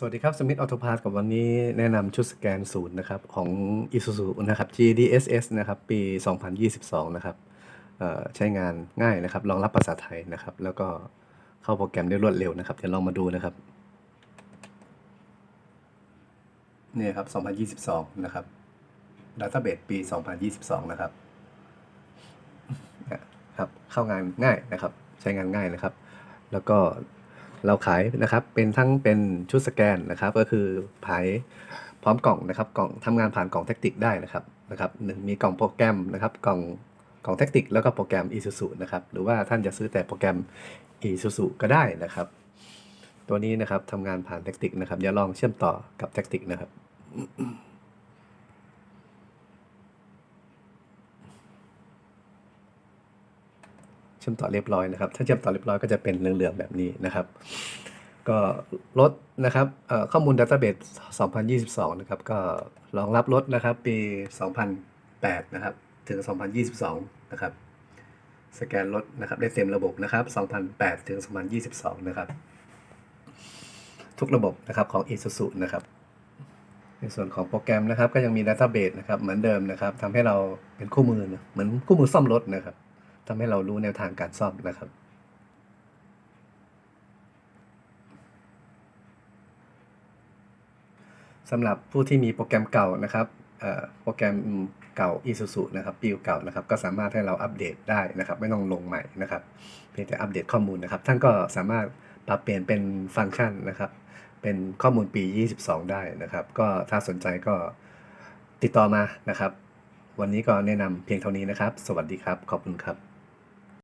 สวัสดีครับ สมิธออโตพาร์กับวันนี้แนะนำชุดสแกนศูนย์นะครับ ของ Isuzu นะครับ GDSS นะครับ ปี 2022 นะครับเอ่อใช้งานง่ายนะครับ รองรับภาษาไทยนะครับ แล้วก็เข้าโปรแกรมได้รวดเร็วนะครับ เดี๋ยวลองมาดูนะครับ นี่ครับ 2022 นะครับ Database ปี 2022 นะครับครับ เข้างานง่ายนะครับ ใช้งานง่ายนะครับ แล้วก็ เราขายนะครับเป็นทั้งเป็นชุดสแกนนะครับ ก็คือขายพร้อมกล่องนะครับกล่องทำงานผ่านกล่องแท็กติกได้นะครับนะครับหนึ่งมีกล่องโปรแกรมนะครับกล่องกล่องแท็กติกแล้วก็โปรแกรม Isuzu นะครับหรือว่าท่านจะซื้อแต่โปรแกรม Isuzu ก็ได้นะครับ ตัวนี้นะครับทำงานผ่านแท็กติกนะครับอย่าลองเชื่อมต่อกับแท็กติกนะครับ เชื่อมต่อเรียบร้อยนะครับ ถ้าเชื่อมต่อเรียบร้อยก็จะเป็นเหลืองๆแบบนี้นะครับ ก็ลดนะครับข้อมูล Database 2022 นะครับ ก็รองรับลดนะครับ ปี 2008 นะครับ ถึง 2022 นะครับ สแกนลดนะครับ ได้เต็มระบบนะครับ 2008 ถึง 2022 นะครับ ทุกระบบนะครับของ Isuzu นะครับในส่วนของโปรแกรมนะครับก็ยังมี Database นะครับเหมือนเดิมนะครับทำให้เราเป็นคู่มือเหมือนคู่มือซ่อมรถนะครับ ทำให้เรารู้แนวทางการซ่อมนะครับ สำหรับผู้ที่มีโปรแกรมเก่านะครับโปรแกรมเก่า Isuzu นะครับปีเก่านะครับ ก็สามารถให้เราอัปเดตได้นะครับ ไม่ต้องลงใหม่นะครับ เพียงแต่อัปเดตข้อมูลนะครับ ท่านก็สามารถปรับเปลี่ยนเป็นฟังก์ชันนะครับ เป็นข้อมูลปี 22 ได้นะครับ ก็ถ้าสนใจก็ติดต่อมานะครับ วันนี้ก็แนะนำเพียงเท่านี้นะครับ สวัสดีครับ ขอบคุณครับ